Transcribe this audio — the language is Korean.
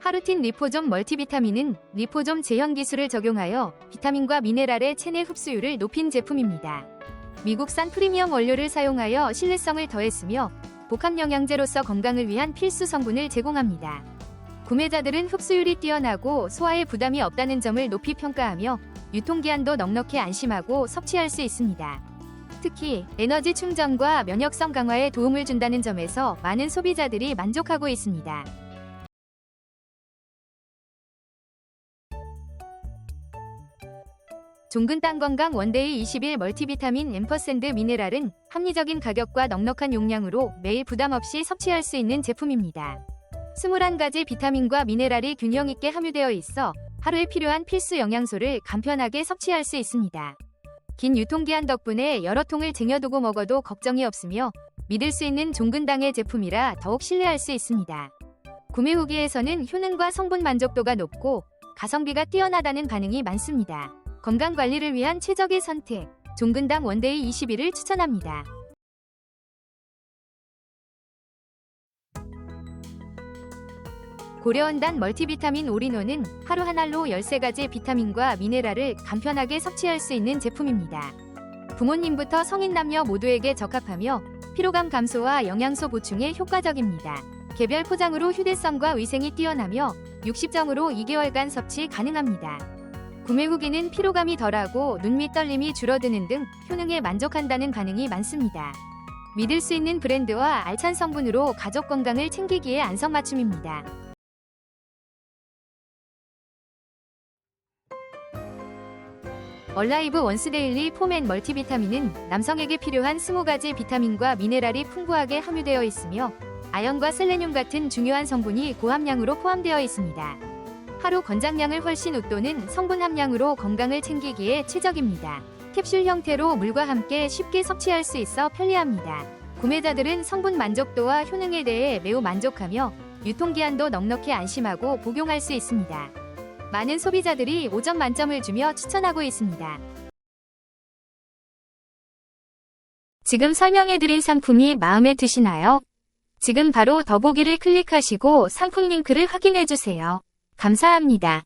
하루틴 리포점 멀티비타민은 리포점 제형 기술을 적용하여 비타민과 미네랄의 체내 흡수율을 높인 제품입니다. 미국산 프리미엄 원료를 사용하여 신뢰성을 더했으며 복합 영양제로서 건강을 위한 필수 성분을 제공합니다. 구매자들은 흡수율이 뛰어나고 소화에 부담이 없다는 점을 높이 평가하며 유통기한도 넉넉히 안심하고 섭취할 수 있습니다. 특히 에너지 충전과 면역성 강화에 도움을 준다는 점에서 많은 소비자들이 만족하고 있습니다. 종근 땅 건강 원데이 20일 멀티비타민 앰퍼샌드 미네랄은 합리적인 가격과 넉넉한 용량으로 매일 부담 없이 섭취할 수 있는 제품입니다. 21가지 비타민과 미네랄이 균형 있게 함유되어 있어 하루에 필요한 필수 영양소를 간편하게 섭취할 수 있습니다. 긴 유통기한 덕분에 여러 통을 쟁여두고 먹어도 걱정이 없으며 믿을 수 있는 종근당의 제품이라 더욱 신뢰할 수 있습니다. 구매 후기에서는 효능과 성분 만족도가 높고 가성비가 뛰어나다는 반응이 많습니다. 건강 관리를 위한 최적의 선택, 종근당 원데이 21을 추천합니다. 고려원단 멀티비타민 올인원은 하루 한 알로 13가지 비타민과 미네랄을 간편하게 섭취할 수 있는 제품입니다. 부모님부터 성인 남녀 모두에게 적합하며 피로감 감소와 영양소 보충에 효과적입니다. 개별 포장으로 휴대성과 위생이 뛰어나며 60정으로 2개월간 섭취 가능합니다. 구매 후기는 피로감이 덜하고 눈밑 떨림이 줄어드는 등 효능에 만족한다는 반응이 많습니다. 믿을 수 있는 브랜드와 알찬 성분으로 가족 건강을 챙기기에 안성맞춤입니다. 얼라이브 원스데일리 폼앤 멀티비타민은 남성에게 필요한 20가지 비타민과 미네랄이 풍부하게 함유되어 있으며 아연과 셀레늄 같은 중요한 성분이 고함량으로 포함되어 있습니다. 하루 권장량을 훨씬 웃도는 성분 함량으로 건강을 챙기기에 최적입니다. 캡슐 형태로 물과 함께 쉽게 섭취할 수 있어 편리합니다. 구매자들은 성분 만족도와 효능에 대해 매우 만족하며 유통기한도 넉넉히 안심하고 복용할 수 있습니다. 많은 소비자들이 5점 만점을 주며 추천하고 있습니다. 지금 설명해드린 상품이 마음에 드시나요? 지금 바로 더보기를 클릭하시고 상품 링크를 확인해주세요. 감사합니다.